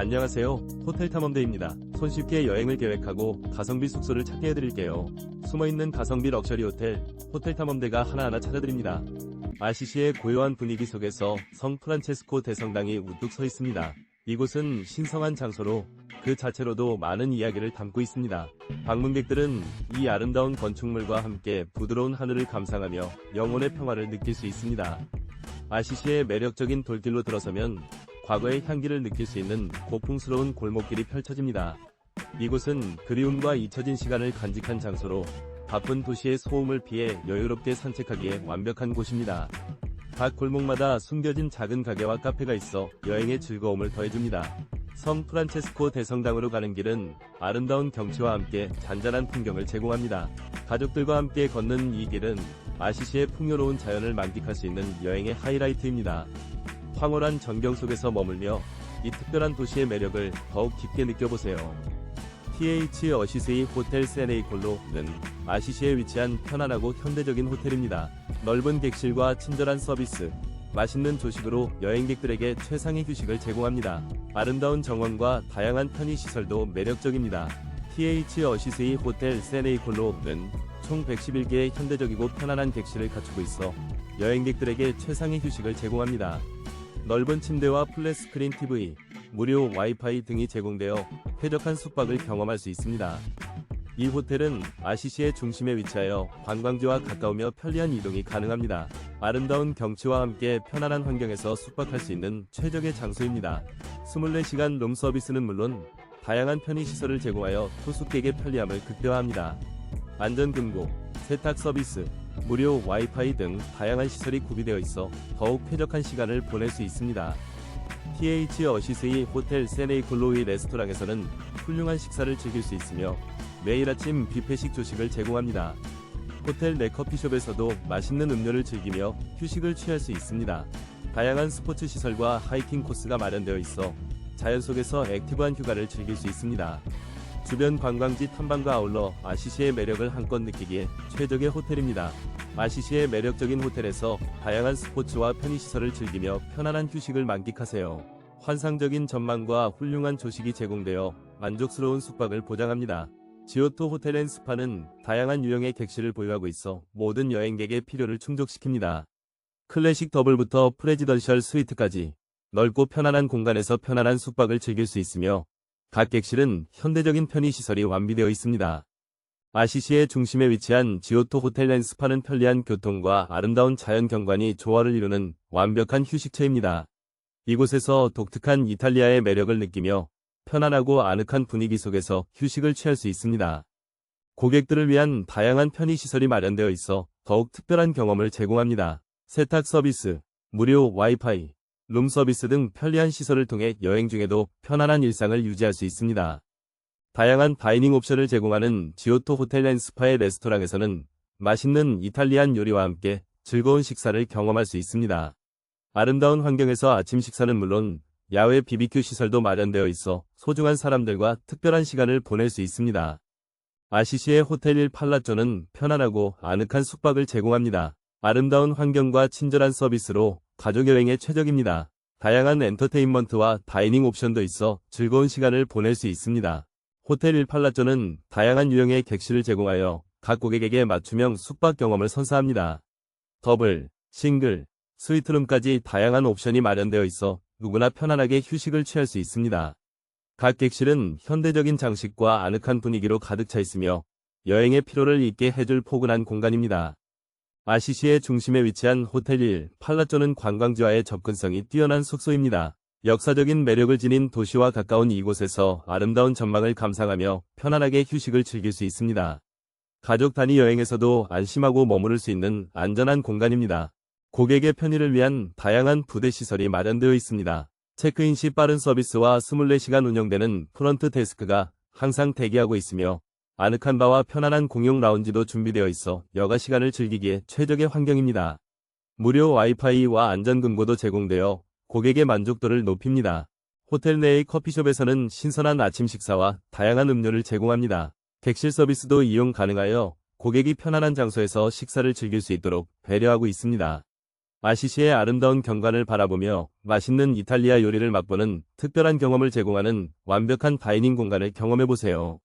안녕하세요. 호텔 탐험대입니다. 손쉽게 여행을 계획하고 가성비 숙소를 찾게 해드릴게요. 숨어있는 가성비 럭셔리 호텔, 호텔 탐험대가 하나하나 찾아드립니다. 아시시의 고요한 분위기 속에서 성 프란체스코 대성당이 우뚝 서 있습니다. 이곳은 신성한 장소로 그 자체로도 많은 이야기를 담고 있습니다. 방문객들은 이 아름다운 건축물과 함께 부드러운 하늘을 감상하며 영혼의 평화를 느낄 수 있습니다. 아시시의 매력적인 돌길로 들어서면 과거의 향기를 느낄 수 있는 고풍스러운 골목길이 펼쳐집니다. 이곳은 그리움과 잊혀진 시간을 간직한 장소로 바쁜 도시의 소음을 피해 여유롭게 산책하기에 완벽한 곳입니다. 각 골목마다 숨겨진 작은 가게와 카페가 있어 여행의 즐거움을 더해줍니다. 성 프란체스코 대성당으로 가는 길은 아름다운 경치와 함께 잔잔한 풍경을 제공합니다. 가족들과 함께 걷는 이 길은 아시시의 풍요로운 자연을 만끽할 수 있는 여행의 하이라이트입니다. 황홀한 전경 속에서 머물며 이 특별한 도시의 매력을 더욱 깊게 느껴보세요. TH 어시스이 호텔 세네이 콜로는 아시시에 위치한 편안하고 현대적인 호텔입니다. 넓은 객실과 친절한 서비스, 맛있는 조식으로 여행객들에게 최상의 휴식을 제공합니다. 아름다운 정원과 다양한 편의시설도 매력적입니다. TH 어시스이 호텔 세네이 콜로는 총 111개의 현대적이고 편안한 객실을 갖추고 있어 여행객들에게 최상의 휴식을 제공합니다. 넓은 침대와 플랫 스크린 TV, 무료 와이파이 등이 제공되어 쾌적한 숙박을 경험할 수 있습니다. 이 호텔은 아시시의 중심에 위치하여 관광지와 가까우며 편리한 이동이 가능합니다. 아름다운 경치와 함께 편안한 환경에서 숙박할 수 있는 최적의 장소입니다. 24시간 룸 서비스는 물론 다양한 편의시설을 제공하여 투숙객의 편리함을 극대화합니다. 안전금고, 세탁 서비스, 무료 와이파이 등 다양한 시설이 구비되어 있어 더욱 쾌적한 시간을 보낼 수 있습니다. TH 어시스이 호텔 세네이콜로이 레스토랑에서는 훌륭한 식사를 즐길 수 있으며 매일 아침 뷔페식 조식을 제공합니다. 호텔 내 커피숍에서도 맛있는 음료를 즐기며 휴식을 취할 수 있습니다. 다양한 스포츠 시설과 하이킹 코스가 마련되어 있어 자연 속에서 액티브한 휴가를 즐길 수 있습니다. 주변 관광지 탐방과 아울러 아시시의 매력을 한껏 느끼기에 최적의 호텔입니다. 아시시의 매력적인 호텔에서 다양한 스포츠와 편의시설을 즐기며 편안한 휴식을 만끽하세요. 환상적인 전망과 훌륭한 조식이 제공되어 만족스러운 숙박을 보장합니다. 지오토 호텔 앤 스파는 다양한 유형의 객실을 보유하고 있어 모든 여행객의 필요를 충족시킵니다. 클래식 더블부터 프레지던셜 스위트까지 넓고 편안한 공간에서 편안한 숙박을 즐길 수 있으며 각 객실은 현대적인 편의시설이 완비되어 있습니다. 아시시의 중심에 위치한 지오토 호텔 앤 스파는 편리한 교통과 아름다운 자연 경관이 조화를 이루는 완벽한 휴식처입니다. 이곳에서 독특한 이탈리아의 매력을 느끼며 편안하고 아늑한 분위기 속에서 휴식을 취할 수 있습니다. 고객들을 위한 다양한 편의시설이 마련되어 있어 더욱 특별한 경험을 제공합니다. 세탁 서비스, 무료 와이파이, 룸 서비스 등 편리한 시설을 통해 여행 중에도 편안한 일상을 유지할 수 있습니다. 다양한 다이닝 옵션을 제공하는 지오토 호텔 앤 스파의 레스토랑에서는 맛있는 이탈리안 요리와 함께 즐거운 식사를 경험할 수 있습니다. 아름다운 환경에서 아침 식사는 물론 야외 BBQ 시설도 마련되어 있어 소중한 사람들과 특별한 시간을 보낼 수 있습니다. 아시시의 호텔 1 팔라쪼는 편안하고 아늑한 숙박을 제공합니다. 아름다운 환경과 친절한 서비스로 가족 여행에 최적입니다. 다양한 엔터테인먼트와 다이닝 옵션도 있어 즐거운 시간을 보낼 수 있습니다. 호텔 1 팔라쪼는 다양한 유형의 객실을 제공하여 각 고객에게 맞춤형 숙박 경험을 선사합니다. 더블, 싱글, 스위트룸까지 다양한 옵션이 마련되어 있어 누구나 편안하게 휴식을 취할 수 있습니다. 각 객실은 현대적인 장식과 아늑한 분위기로 가득 차 있으며 여행의 피로를 잊게 해줄 포근한 공간입니다. 아시시의 중심에 위치한 호텔 1 팔라쪼는 관광지와의 접근성이 뛰어난 숙소입니다. 역사적인 매력을 지닌 도시와 가까운 이곳에서 아름다운 전망을 감상하며 편안하게 휴식을 즐길 수 있습니다. 가족 단위 여행에서도 안심하고 머무를 수 있는 안전한 공간입니다. 고객의 편의를 위한 다양한 부대 시설이 마련되어 있습니다. 체크인 시 빠른 서비스와 24시간 운영되는 프런트 데스크가 항상 대기하고 있으며 아늑한 바와 편안한 공용 라운지도 준비되어 있어 여가 시간을 즐기기에 최적의 환경입니다. 무료 와이파이와 안전금고도 제공되어 고객의 만족도를 높입니다. 호텔 내의 커피숍에서는 신선한 아침 식사와 다양한 음료를 제공합니다. 객실 서비스도 이용 가능하여 고객이 편안한 장소에서 식사를 즐길 수 있도록 배려하고 있습니다. 아시시의 아름다운 경관을 바라보며 맛있는 이탈리아 요리를 맛보는 특별한 경험을 제공하는 완벽한 다이닝 공간을 경험해보세요.